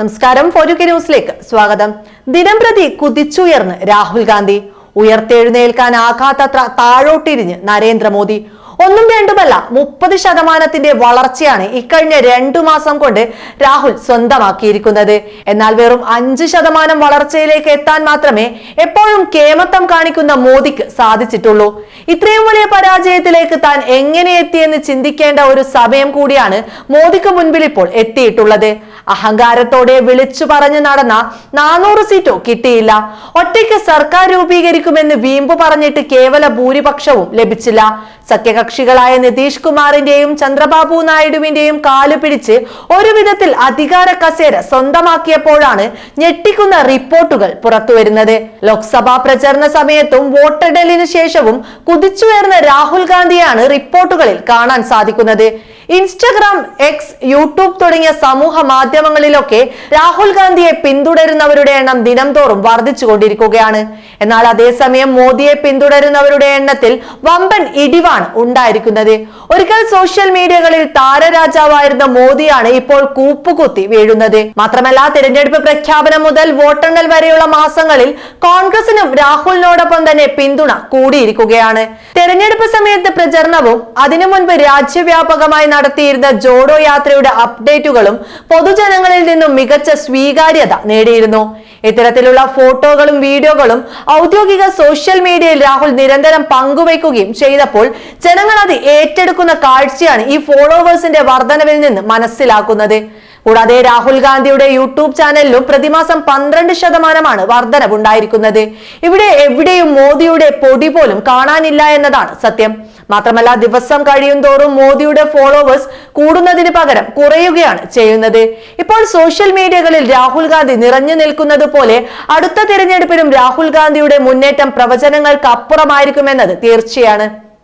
നമസ്കാരം. ഫോർയുക്കെ ന്യൂസിലേക്ക് സ്വാഗതം. ദിനംപ്രതി കുതിച്ചുയർന്ന് രാഹുൽ ഗാന്ധി. ഉയർത്തെഴുന്നേൽക്കാൻ ആകാത്തത്ര താഴോട്ടിരിഞ്ഞ് നരേന്ദ്രമോദി. ഒന്നും രണ്ടുമല്ല മുപ്പത് ശതമാനത്തിന്റെ വളർച്ചയാണ് ഇക്കഴിഞ്ഞ രണ്ടു മാസം കൊണ്ട് രാഹുൽ സ്വന്തമാക്കിയിരിക്കുന്നത്. എന്നാൽ വെറും അഞ്ച് ശതമാനം വളർച്ചയിലേക്ക് എത്താൻ മാത്രമേ എപ്പോഴും കേമത്തം കാണിക്കുന്ന മോദിക്ക് സാധിച്ചിട്ടുള്ളൂ. ഇത്രയും വലിയ പരാജയത്തിലേക്ക് താൻ എങ്ങനെ എത്തിയെന്ന് ചിന്തിക്കേണ്ട ഒരു സമയം കൂടിയാണ് മോദിക്ക് മുൻപിൽ ഇപ്പോൾ എത്തിയിട്ടുള്ളത്. അഹങ്കാരത്തോടെ വിളിച്ചു പറഞ്ഞു നടന്ന നാനൂറ് സീറ്റോ കിട്ടിയില്ല. ഒറ്റയ്ക്ക് സർക്കാർ രൂപീകരിക്കുമെന്ന് വീമ്പ് പറഞ്ഞിട്ട് കേവല ഭൂരിപക്ഷവും ലഭിച്ചില്ല. സഖ്യകക്ഷികളായ നിതീഷ് കുമാറിന്റെയും ചന്ദ്രബാബു നായിഡുവിന്റെയും കാലു പിടിച്ച് ഒരു വിധത്തിൽ അധികാര കസേര സ്വന്തമാക്കിയപ്പോഴാണ് ഞെട്ടിക്കുന്ന റിപ്പോർട്ടുകൾ പുറത്തുവരുന്നത്. ലോക്സഭാ പ്രചരണ സമയത്തും വോട്ടെടലിനു ശേഷവും കുതിച്ചുയർന്ന രാഹുൽ ഗാന്ധിയാണ് റിപ്പോർട്ടുകളിൽ കാണാൻ സാധിക്കുന്നത്. ഇൻസ്റ്റഗ്രാം എക്സ് യൂട്യൂബ് തുടങ്ങിയ സമൂഹ മാധ്യമങ്ങളിലൊക്കെ രാഹുൽ ഗാന്ധിയെ പിന്തുടരുന്നവരുടെ എണ്ണം ദിനംതോറും വർദ്ധിച്ചുകൊണ്ടിരിക്കുകയാണ്. എന്നാൽ അതേസമയം മോദിയെ പിന്തുടരുന്നവരുടെ എണ്ണത്തിൽ വമ്പൻ ഇടിവാണ് ഉണ്ടായിരിക്കുന്നത്. ഒരിക്കൽ സോഷ്യൽ മീഡിയകളിൽ താരരാജാവായിരുന്ന മോദിയാണ് ഇപ്പോൾ കൂപ്പുകുത്തി വീഴുന്നത്. മാത്രമല്ല തിരഞ്ഞെടുപ്പ് പ്രഖ്യാപനം മുതൽ വോട്ടെണ്ണൽ വരെയുള്ള മാസങ്ങളിൽ കോൺഗ്രസിനും രാഹുലിനോടൊപ്പം തന്നെ പിന്തുണ കൂടിയിരിക്കുകയാണ്. തെരഞ്ഞെടുപ്പ് സമയത്ത് പ്രചരണവും അതിനു മുൻപ് രാജ്യവ്യാപകമായി നടത്തിയിരുന്ന ജോഡോ യാത്രയുടെ അപ്ഡേറ്റുകളും പൊതുജനങ്ങളിൽ നിന്നും മികച്ച സ്വീകാര്യത നേടിയിരുന്നു. ഇത്തരത്തിലുള്ള ഫോട്ടോകളും വീഡിയോകളും ഔദ്യോഗിക സോഷ്യൽ മീഡിയയിൽ രാഹുൽ നിരന്തരം പങ്കുവയ്ക്കുകയും ചെയ്തപ്പോൾ ജനങ്ങൾ അത് ഏറ്റെടുക്കുന്ന കാഴ്ചയാണ് ഈ ഫോളോവേഴ്സിന്റെ വർധനവിൽ നിന്ന് മനസ്സിലാക്കുന്നത്. കൂടാതെ രാഹുൽ ഗാന്ധിയുടെ യൂട്യൂബ് ചാനലിലും പ്രതിമാസം പന്ത്രണ്ട് ശതമാനമാണ് വർധനവുണ്ടായിരിക്കുന്നത്. ഇവിടെ എവിടെയും മോദിയുടെ പൊടി പോലും കാണാനില്ല എന്നതാണ് സത്യം. മാത്രമല്ല ദിവസം കഴിയും തോറും മോദിയുടെ ഫോളോവേഴ്സ് കൂടുന്നതിന് പകരം കുറയുകയാണ് ചെയ്യുന്നത്. ഇപ്പോൾ സോഷ്യൽ മീഡിയകളിൽ രാഹുൽ ഗാന്ധി നിറഞ്ഞു നിൽക്കുന്നത് പോലെ അടുത്ത തിരഞ്ഞെടുപ്പിലും രാഹുൽ ഗാന്ധിയുടെ മുന്നേറ്റം പ്രവചനങ്ങൾക്ക് അപ്പുറമായിരിക്കുമെന്നത് തീർച്ചയാണ്.